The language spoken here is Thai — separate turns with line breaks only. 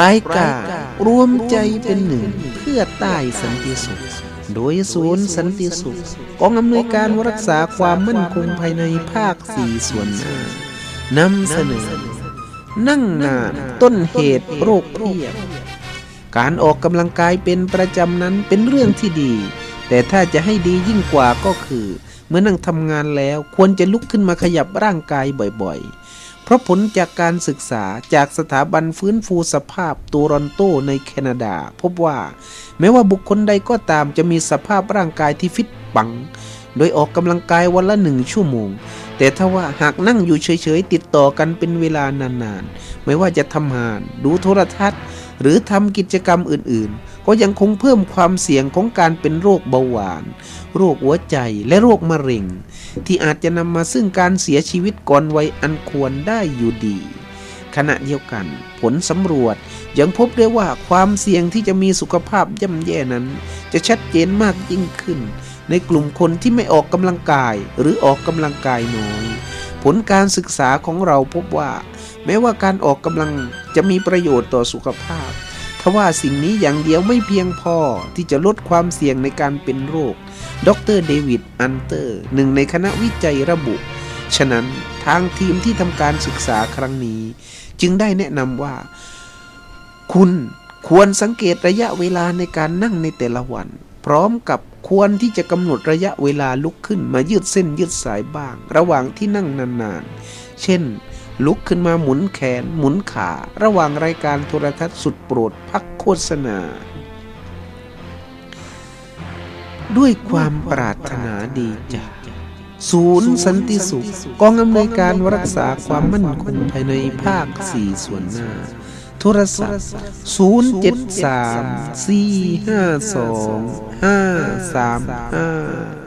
รายการรวมใจเป็นหนึ่งเพื่อใต้สันติสุข โดยศูนย์สันติสุขกองอำนวยการรักษาความมั่นคงภายในภาคสี่ส่วนหน้านำเสนอ นั่งนานต้นเหตุโรคเพียบการออกกำลังกายเป็นประจำนั้นเป็นเรื่องที่ดี แต่ถ้าจะให้ดียิ่งกว่าก็คือ เมื่อนั่งทำงานแล้วควรจะลุกขึ้นมาขยับร่างกายบ่อยๆ เพราะผลจากการศึกษาจากสถาบันฟื้นฟูสภาพโตรอนโตในแคนาดา พบว่า แม้ว่าบุคคลใดก็ตามจะมีสภาพร่างกายที่ฟิตปัง โดยออกกำลังกายวันละหนึ่งชั่วโมง แต่ถ้าว่าหากนั่งอยู่เฉยๆ ติดต่อกันเป็นเวลานานๆ ไม่ว่าจะทำงาน ดูโทรทัศน์ หรือทำกิจกรรมอื่นๆ ก็ยังคงเพิ่มความเสี่ยงของการเป็นโรคเบาหวาน โรคหัวใจและโรคมะเร็ง ที่อาจจะนำมาซึ่งการเสียชีวิตก่อนวัยอันควรได้อยู่ดี ขณะเดียวกันผลสำรวจยังพบได้ว่าความเสี่ยงที่จะมีสุขภาพย่ำแย่นั้น จะชัดเจนมากยิ่งขึ้น ในกลุ่มคนที่ไม่ออกกำลังกายหรือออกกำลังกายน้อย ผลการศึกษาของเราพบว่า แม้ว่าการออกกำลังจะมีประโยชน์ต่อสุขภาพ ทว่าสิ่งนี้อย่างเดียวไม่เพียงพอที่จะลดความเสี่ยงในการเป็นโรค ดรเดวิด อันเตอร์ หนึ่งในคณะวิจัยระบุ ฉะนั้นทางทีมที่ทำการศึกษาครั้งนี้ จึงได้แนะนำว่า คุณควรสังเกตระยะเวลาในการนั่งในแต่ละวัน พร้อมกับควรที่จะกำหนดระยะเวลาลุกขึ้นมายืดเส้นยืดสายบ้าง ระหว่างที่นั่งนานๆ เช่น ลุกขึ้นมาหมุนแขนหมุนขา ระหว่างรายการโทรทัศน์สุดโปรดพักโฆษณา ด้วยความปรารถนาดีจากศูนย์สันติสุข กองอำนวยการรักษาความมั่นคงภายในภาคสี่ส่วนหน้า โทรศัพท์ 0 7 3 4 5 2 5 3 5